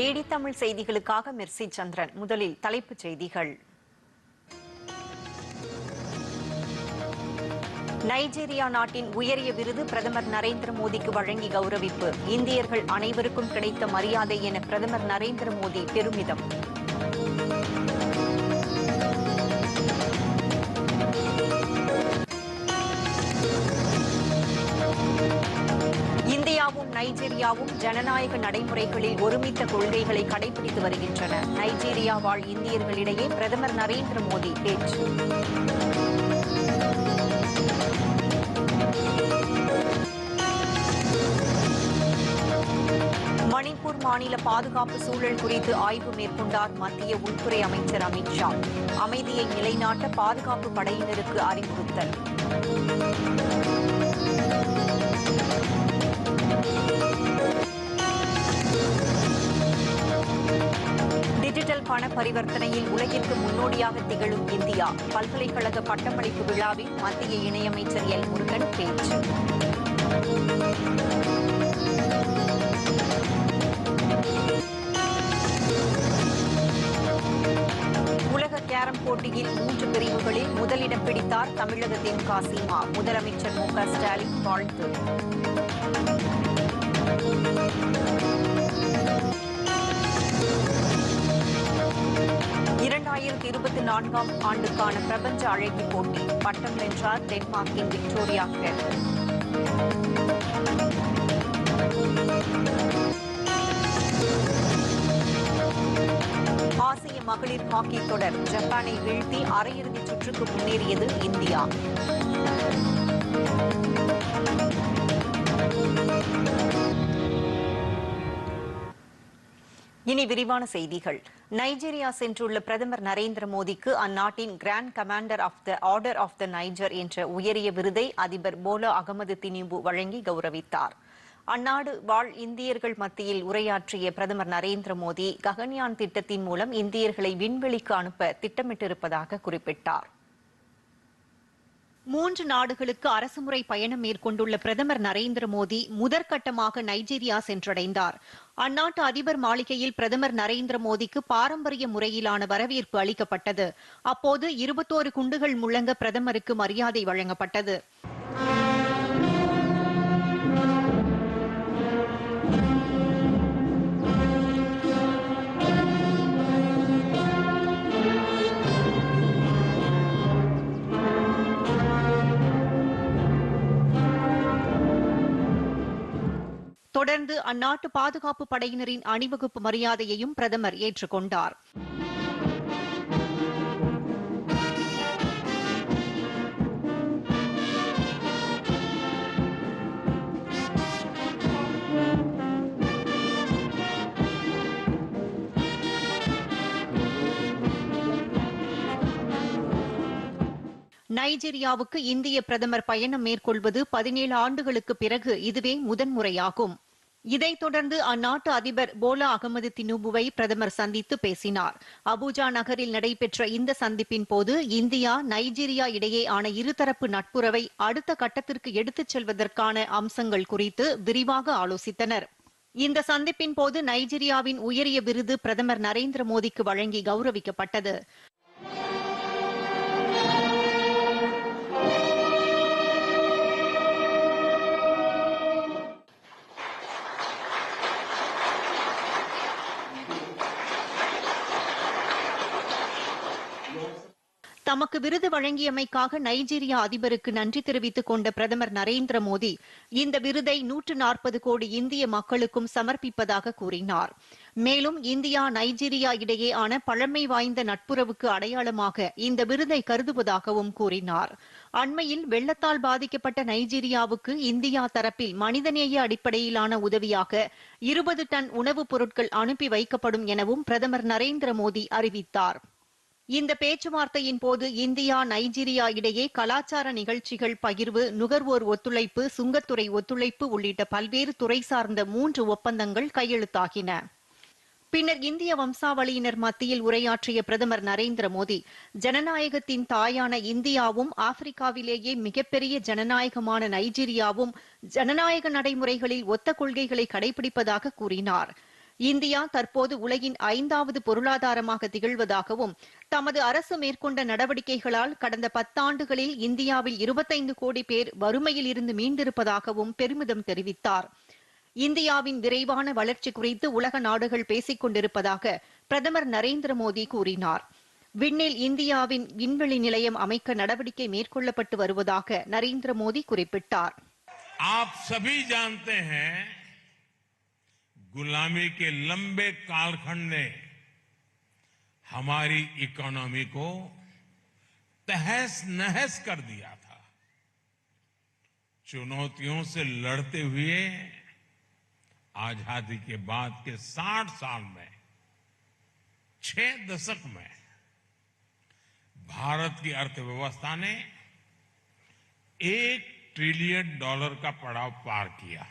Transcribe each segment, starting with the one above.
DD Tamil செய்திகளுக்காக Mercy சந்திரன். முதலில் தலைப்புச் செய்திகள். நைஜீரியா நாட்டின் உயரிய விருது பிரதமர் நரேந்திர மோடிக்கு வழங்கி கௌரவிப்பு. இந்தியர்கள் அனைவருக்கும் கிடைத்த மரியாதை என பிரதமர் நரேந்திர மோடி பெருமிதம். இந்தியாவும் நைஜீரியாவும் ஜனநாயக நடைமுறைகளில் ஒருமித்த கொள்கைகளை கடைபிடித்து வருகின்றன. நைஜீரியா வாழ் இந்தியர்களிடையே பிரதமர் நரேந்திர மோடி பேச்சு. மணிப்பூர் மாநில பாதுகாப்பு சூழல் குறித்து ஆய்வு மேற்கொண்டார் மத்திய உள்துறை அமைச்சர் அமித் ஷா. அமைதியை நிலைநாட்ட பாதுகாப்பு படையினருக்கு அறிவுறுத்தல். பரிவர்த்தனையில் உலகிற்கு முன்னோடியாக திகழும் இந்தியா. பல்கலைக்கழக பட்டமளிப்பு விழாவில் மத்திய இணையமைச்சர் எல். முருகன் பேச்சு. உலக கேரம் போட்டியில் மூன்று பிரிவுகளில் முதலிடம் பிடித்தார் தமிழகத்தின் காசிமா. முதலமைச்சர் மு. க. ஸ்டாலின் வாழ்த்து. இரண்டாயிரத்தி இருபத்தி நான்காம் ஆண்டுக்கான பிரபஞ்ச அழகி போட்டி பட்டம் வென்றார் டென்மார்க்கின் விக்டோரியா கெட் ஆசிய மகளிர் ஹாக்கி தொடர் ஜப்பானை வீழ்த்தி அரையிறுதி சுற்றுக்கு முன்னேறியது இந்தியா. இனி விரிவான செய்திகள். நைஜீரியா சென்றுள்ள பிரதமர் நரேந்திர மோடிக்கு அந்நாட்டின் grand commander of the order of the Niger என்ற உயரிய விருதை அதிபர் போலா அகமது தினிபு வழங்கி கௌரவித்தார். அந்நாடு வாழ் இந்தியர்கள் மத்தியில் உரையாற்றிய பிரதமர் நரேந்திர மோடி ககன்யான் திட்டத்தின் மூலம் இந்தியர்களை விண்வெளிக்கு அனுப்ப திட்டமிட்டிருப்பதாக குறிப்பிட்டார். மூன்று நாடுகளுக்கு அரசுமுறை பயணம் மேற்கொண்டுள்ள பிரதமர் நரேந்திர மோடி முதற்கட்டமாக நைஜீரியா சென்றடைந்தார். அந்நாட்டு அதிபர் மாளிகையில் பிரதமர் நரேந்திர மோடிக்கு பாரம்பரிய முறையிலான வரவேற்பு அளிக்கப்பட்டது. அப்போது இருபத்தோரு குண்டுகள் முழங்க பிரதமருக்கு மரியாதை வழங்கப்பட்டது. தொடர்ந்து அந்நாட்டு பாதுகாப்பு படையினரின் அணிவகுப்பு மரியாதையையும் பிரதமர் ஏற்றுக்கொண்டார். நைஜீரியாவுக்கு இந்திய பிரதமர் பயணம் மேற்கொள்வது பதினேழு ஆண்டுகளுக்கு பிறகு இதுவே முதன்முறையாகும். இதைத் தொடர்ந்து அந்நாட்டு அதிபர் போலா அகமது தினுபுவை பிரதமர் சந்தித்து பேசினார். அபுஜா நகரில் நடைபெற்ற இந்த சந்திப்பின் போது இந்தியா நைஜீரியா இடையே ஆன இருதரப்பு நட்புறவை அடுத்த கட்டத்திற்கு எடுத்துச் செல்வதற்கான அம்சங்கள் குறித்து விரிவாக ஆலோசித்தனர். இந்த சந்திப்பின் போது நைஜீரியாவின் உயரிய விருது பிரதமர் நரேந்திர மோடிக்கு வழங்கி கௌரவிக்கப்பட்டது. தமக்கு விருது வழங்கியமைக்காக நைஜீரியா அதிபருக்கு நன்றி தெரிவித்துக் கொண்ட பிரதமர் நரேந்திர மோடி இந்த விருதை நூற்று நாற்பது கோடி இந்திய மக்களுக்கும் சமர்ப்பிப்பதாக கூறினார். மேலும் இந்தியா நைஜீரியா இடையேயான பழமை வாய்ந்த நட்புறவுக்கு அடையாளமாக இந்த விருதை கருதுவதாகவும் கூறினார். அண்மையில் வெள்ளத்தால் பாதிக்கப்பட்ட நைஜீரியாவுக்கு இந்தியா தரப்பில் மனிதநேய அடிப்படையிலான உதவியாக இருபது டன் உணவுப் பொருட்கள் அனுப்பி வைக்கப்படும் எனவும் பிரதமர் நரேந்திர மோடி அறிவித்தார். இந்த பேச்சுவார்த்தையின் போது இந்தியா நைஜீரியா இடையே கலாச்சார நிகழ்ச்சிகள் பகிர்வு நுகர்வோர் ஒத்துழைப்பு சுங்கத்துறை ஒத்துழைப்பு உள்ளிட்ட பல்வேறு துறை சார்ந்த மூன்று ஒப்பந்தங்கள் கையெழுத்தாகின. பின்னர் இந்திய வம்சாவளியினர் மத்தியில் உரையாற்றிய பிரதமர் நரேந்திர மோடி ஜனநாயகத்தின் தாயான இந்தியாவும் ஆப்பிரிக்காவிலேயே மிகப்பெரிய ஜனநாயகமான நைஜீரியாவும் ஜனநாயக நடைமுறைகளில் ஒத்த கொள்கைகளை கடைபிடிப்பதாக கூறினார். இந்தியா தற்போது உலகின் ஐந்தாவது பொருளாதாரமாக திகழ்வதாகவும் தமது அரசு மேற்கொண்ட நடவடிக்கைகளால் கடந்த பத்தாண்டுகளில் இந்தியாவில் இருபத்தைந்து கோடி பேர் வறுமையில் இருந்து மீண்டிருப்பதாகவும் பெருமிதம் தெரிவித்தார் இந்தியாவின் விரைவான வளர்ச்சி குறித்து உலக நாடுகள் பேசிக் கொண்டிருப்பதாக பிரதமர் நரேந்திர மோடி கூறினார் விண்ணில் இந்தியாவின் விண்வெளி நிலையம் அமைக்க நடவடிக்கை மேற்கொள்ளப்பட்டு வருவதாக நரேந்திர மோடி குறிப்பிட்டார் आप सभी जानते हैं गुलामी के लंबे कालखंड ने हमारी इकोनॉमी को तहस नहस कर दिया था। चुनौतियों से लड़ते हुए आज़ादी के बाद के 60 साल में, छह दशक में भारत की अर्थव्यवस्था ने एक ट्रिलियन डॉलर का पड़ाव पार किया।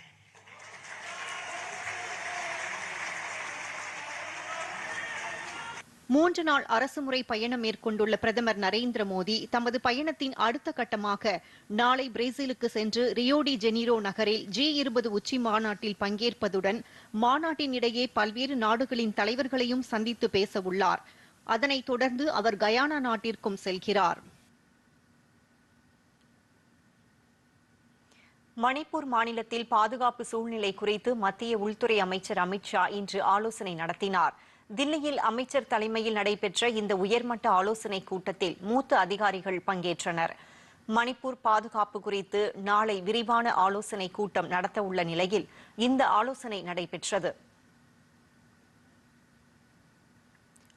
மூன்று நாள் அரசுமுறை பயணம் மேற்கொண்டுள்ள பிரதமர் நரேந்திர மோடி தமது பயணத்தின் அடுத்த கட்டமாக நாளை பிரேசிலுக்கு சென்று ரியோடி ஜெனீரோ நகரில் ஜி இருபது உச்சி மாநாட்டில் பங்கேற்பதுடன் மாநாட்டின் இடையே பல்வேறு நாடுகளின் தலைவர்களையும் சந்தித்து பேசவுள்ளார். அதனைத் தொடர்ந்து அவர் கயானா நாட்டிற்கும் செல்கிறார். மணிப்பூர் மாநிலத்தில் பாதுகாப்பு சூழ்நிலை குறித்து மத்திய உள்துறை அமைச்சர் அமித்ஷா இன்று ஆலோசனை நடத்தினார். தில்லியில் அமைச்சர் தலைமையில் நடைபெற்ற இந்த உயர்மட்ட ஆலோசனைக் கூட்டத்தில் மூத்த அதிகாரிகள் பங்கேற்றனர். மணிப்பூர் பாதுகாப்பு குறித்து நாளை விரிவான ஆலோசனைக் கூட்டம் நடத்தவுள்ள நிலையில் இந்த ஆலோசனை நடைபெற்றது.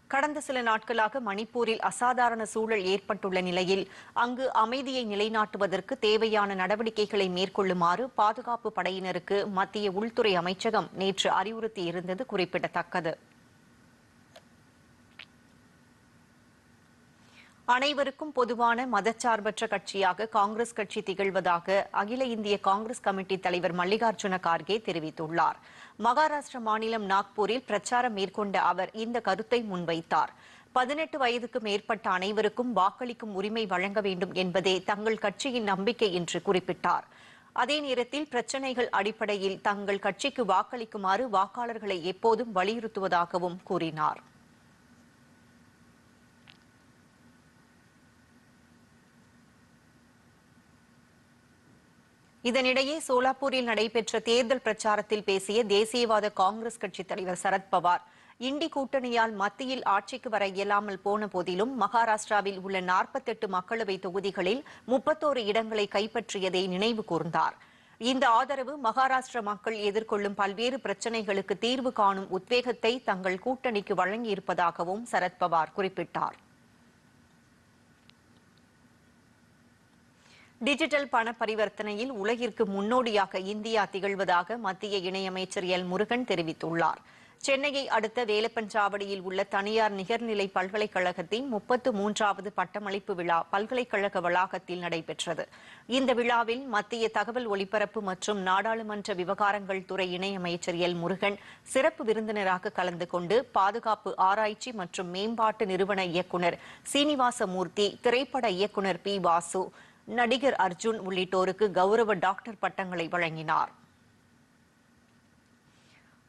கடந்த சில நாட்களாக மணிப்பூரில் அசாதாரண சூழல் ஏற்பட்டுள்ள நிலையில் அங்கு அமைதியை நிலைநாட்டுவதற்கு தேவையான நடவடிக்கைகளை மேற்கொள்ளுமாறு பாதுகாப்பு படையினருக்கு மத்திய உள்துறை அமைச்சகம் நேற்று அறிவுறுத்தியிருந்தது குறிப்பிடத்தக்கது. அனைவருக்கும் பொதுவான மதச்சார்பற்ற கட்சியாக காங்கிரஸ் கட்சி திகழ்வதாக அகில இந்திய காங்கிரஸ் கமிட்டி தலைவர் மல்லிகார்ஜுன கார்கே தெரிவித்துள்ளார். மகாராஷ்டிர மாநிலம் நாக்பூரில் பிரச்சாரம் மேற்கொண்ட அவர் இந்த கருத்தை முன்வைத்தார். பதினெட்டு வயதுக்கு மேற்பட்ட அனைவருக்கும் வாக்களிக்கும் உரிமை வழங்க வேண்டும் என்பதே தங்கள் கட்சியின் நம்பிக்கை என்று குறிப்பிட்டார். அதே நேரத்தில் பிரச்சினைகள் அடிப்படையில் தங்கள் கட்சிக்கு வாக்களிக்குமாறு வாக்காளர்களை எப்போதும் வலியுறுத்துவதாகவும் கூறினார். இதனிடையே சோலாப்பூரில் நடைபெற்ற தேர்தல் பிரச்சாரத்தில் பேசிய தேசியவாத காங்கிரஸ் கட்சித் தலைவர் சரத்பவார் இண்டி கூட்டணியால் மத்தியில் ஆட்சிக்கு வர இயலாமல் போன போதிலும் மகாராஷ்டிராவில் உள்ள நாற்பத்தெட்டு மக்களவை தொகுதிகளில் முப்பத்தோரு இடங்களை கைப்பற்றியதை நினைவு கூர்ந்தார். இந்த ஆதரவு மகாராஷ்டிர மக்கள் எதிர்கொள்ளும் பல்வேறு பிரச்சினைகளுக்கு தீர்வு காணும் உத்வேகத்தை தங்கள் கூட்டணிக்கு வழங்கியிருப்பதாகவும் சரத்பவார் குறிப்பிட்டார். டிஜிட்டல் பண பரிவர்த்தனையில் உலகிற்கு முன்னோடியாக இந்தியா திகழ்வதாக மத்திய இணையமைச்சர் எல். முருகன் தெரிவித்துள்ளார். சென்னையை அடுத்த வேலப்பஞ்சாவடியில் உள்ள தனியார் நிகர்நிலை பல்கலைக்கழகத்தின் முப்பத்து மூன்றாவது பட்டமளிப்பு விழா பல்கலைக்கழக வளாகத்தில் நடைபெற்றது. இந்த விழாவில் மத்திய தகவல் ஒலிபரப்பு மற்றும் நாடாளுமன்ற விவகாரங்கள் துறை இணையமைச்சர் எல். முருகன் சிறப்பு விருந்தினராக கலந்து கொண்டு பாதுகாப்பு ஆராய்ச்சி மற்றும் மேம்பாட்டு நிறுவன இயக்குநர் சீனிவாசமூர்த்தி திரைப்பட இயக்குநர் பி. வாசு நடிகர் அர்ஜுன் உள்ளிட்டோருக்கு கௌரவ டாக்டர் பட்டங்களை வழங்கினார்.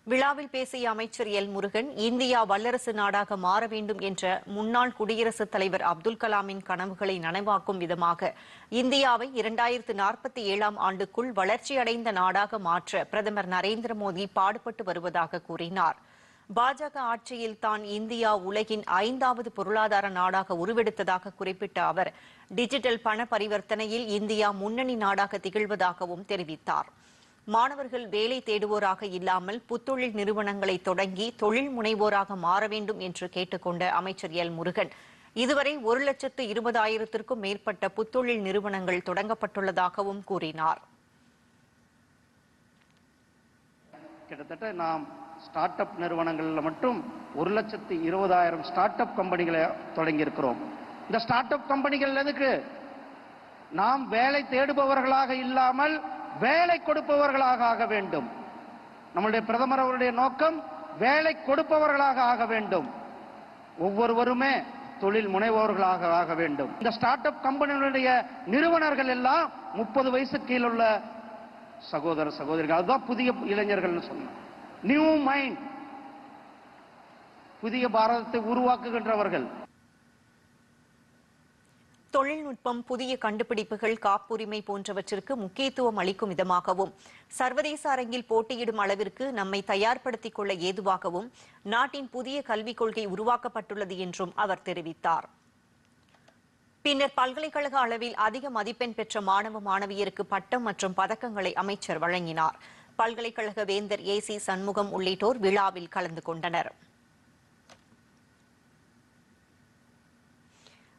விழாவில் பேசிய அமைச்சர் எல் முருகன் இந்தியா வல்லரசு நாடாக மாற வேண்டும் என்ற முன்னாள் குடியரசுத் தலைவர் அப்துல் கலாமின் கனவுகளை நனவாக்கும் விதமாக இந்தியாவை இரண்டாயிரத்து நாற்பத்தி ஏழாம் ஆண்டுக்குள் வளர்ச்சியடைந்த நாடாக மாற்ற பிரதமர் நரேந்திர மோடி பாடுபட்டு வருவதாக கூறினார். பாஜக ஆட்சியில் தான் இந்தியா உலகின் ஐந்தாவது பொருளாதார நாடாக உருவெடுத்ததாக குறிப்பிட்ட அவர் டிஜிட்டல் பண பரிவர்த்தனையில் இந்தியா முன்னணி நாடாக திகழ்வதாகவும் தெரிவித்தார். மாணவர்கள் வேலை தேடுவோராக இல்லாமல் புத்தொழில் நிறுவனங்களை தொடங்கி தொழில் முனைவோராக மாற வேண்டும் என்று கேட்டுக்கொண்ட அமைச்சர் எல். முருகன் இதுவரை ஒரு லட்சத்து இருபதாயிரத்திற்கும் மேற்பட்ட புத்தொழில் நிறுவனங்கள் தொடங்கப்பட்டுள்ளதாகவும் கூறினார். கிட்டத்தட்ட நாம் ஸ்டார்ட் அப் நிறுவனங்களில் மட்டும் ஒரு லட்சத்து இருபதாயிரம் ஸ்டார்ட் அப் கம்பெனிகளை தொடங்கியிருக்கிறோம். இந்த ஸ்டார்ட் அப் கம்பெனிகள் எதுக்கு? நாம் வேலை தேடுபவர்களாக இல்லாமல் வேலை கொடுப்பவர்களாக ஆக வேண்டும். நம்முடைய பிரதமர் அவருடைய நோக்கம் வேலை கொடுப்பவர்களாக ஆக வேண்டும். ஒவ்வொருவருமே தொழில் முனைவோர்களாக ஆக வேண்டும். இந்த ஸ்டார்ட் அப் கம்பெனிகளுடைய நிறுவனர்கள் எல்லாம் முப்பது வயசு கீழுள்ள சகோதர சகோதரிகள். அதுதான் புதிய இளைஞர்கள்னு சொன்னேன் நியூ மைண்ட் புதிய பாரதத்தை உருவாக்குகின்றவர்கள். தொழில்நுட்பம் புதிய கண்டுபிடிப்புகள் காப்புரிமை போன்றவற்றிற்கு முக்கியத்துவம் அளிக்கும் விதமாகவும் சர்வதேச அரங்கில் போட்டியிடும் அளவிற்கு நம்மை தயார்படுத்திக் கொள்ள ஏதுவாகவும் நாட்டின் புதிய கல்விக் கொள்கை உருவாக்கப்பட்டுள்ளது என்றும் அவர் தெரிவித்தார். பின்னர் பல்கலைக்கழக அளவில் அதிக மதிப்பெண் பெற்ற மாணவ மாணவியருக்கு பட்டம் மற்றும் பதக்கங்களை அமைச்சர் வழங்கினார். பல்கலைக்கழக வேந்தர் ஏ சி சண்முகம் உள்ளிட்டோர் விழாவில் கலந்து கொண்டனர்.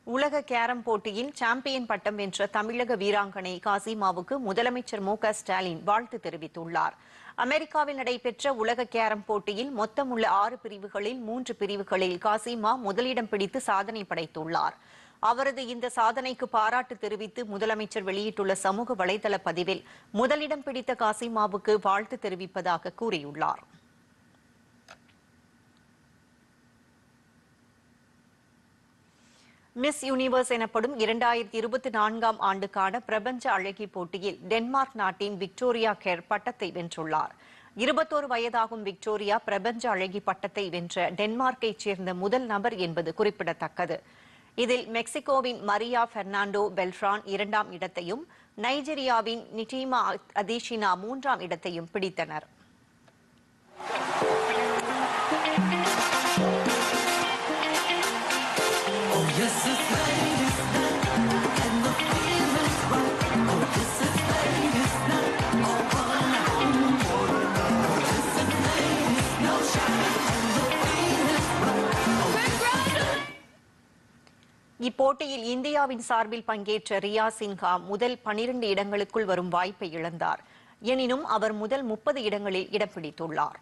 உலக கேரம் போட்டியில் சாம்பியன் பட்டம் வென்ற தமிழக வீராங்கனை காசிமாவுக்கு முதலமைச்சர் மு க ஸ்டாலின் வாழ்த்து தெரிவித்துள்ளார். அமெரிக்காவில் நடைபெற்ற உலக கேரம் போட்டியில் மொத்தம் உள்ள ஆறு பிரிவுகளில் மூன்று பிரிவுகளில் காசிமா முதலிடம் பிடித்து சாதனை படைத்துள்ளார். அவரது இந்த சாதனைக்கு பாராட்டு தெரிவித்து முதலமைச்சர் வெளியிட்டுள்ள சமூக வலைதள பதிவில் முதலிடம் பிடித்த காசிமாவுக்கு வாழ்த்து தெரிவிப்பதாக கூறியுள்ளார். மிஸ் யூனிவர்ஸ் எனப்படும் இரண்டாயிரத்தி இருபத்தி நான்காம் ஆண்டுக்கான பிரபஞ்ச அழகி போட்டியில் டென்மார்க் நாட்டின் விக்டோரியா கேர் பட்டத்தை வென்றுள்ளார். இருபத்தோரு வயதாகும் விக்டோரியா பிரபஞ்ச அழகி பட்டத்தை வென்ற டென்மார்க்கைச் சேர்ந்த முதல் நபர் என்பது குறிப்பிடத்தக்கது. இதில் மெக்சிகோவின் மரியா பெர்னாண்டோ பெல்ட்ரான் இரண்டாம் இடத்தையும் நைஜீரியாவின் நிட்டிமா அதிஷினா மூன்றாம் இடத்தையும் பிடித்தனர். Oh, போட்டியில் இந்தியாவின் சார்பில் பங்கேற்ற ரியா சின்ஹா முதல் பனிரெண்டு இடங்களுக்குள் வரும் வாய்ப்பை இழந்தார் எனினும் அவர் முதல் முப்பது இடங்களில் இடம் பிடித்துள்ளார்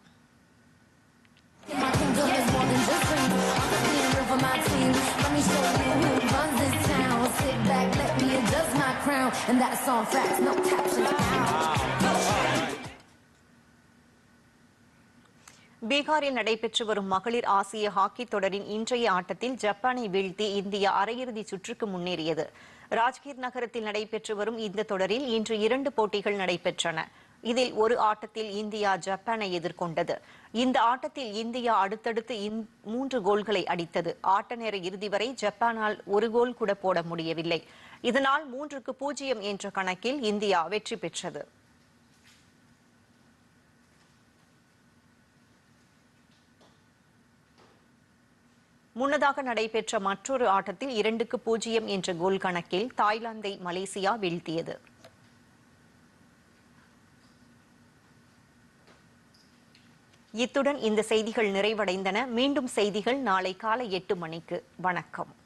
And that's on facts, no captions. Wow. பீகாரில் நடைபெற்று வரும் மகளிர் ஆசிய ஹாக்கி தொடரின் இன்றைய ஆட்டத்தில் ஜப்பானை வீழ்த்தி இந்தியா அரையிறுதி சுற்றுக்கு முன்னேறியது. ராஜ்கீர் நகரத்தில் நடைபெற்று வரும் இந்த தொடரில் இன்று இரண்டு போட்டிகள் நடைபெற்றன. இதில் ஒரு ஆட்டத்தில் இந்தியா ஜப்பானை எதிர்கொண்டது. இந்த ஆட்டத்தில் இந்தியா அடுத்தடுத்து இந்- மூன்று கோல்களை அடித்தது. ஆட்ட நேர இறுதி வரை ஜப்பானால் ஒரு கோல் கூட போட முடியவில்லை. இதனால் மூன்றுக்கு பூஜ்ஜியம் என்ற கணக்கில் இந்தியா வெற்றி பெற்றது. முன்னதாக நடைபெற்ற மற்றொரு ஆட்டத்தில் இரண்டுக்கு பூஜ்ஜியம் என்ற கோல் கணக்கில் தாய்லாந்தை மலேசியா வீழ்த்தியது. இத்துடன் இந்த செய்திகள் நிறைவடைந்தன. மீண்டும் செய்திகள் நாளை காலை எட்டு மணிக்கு. வணக்கம்.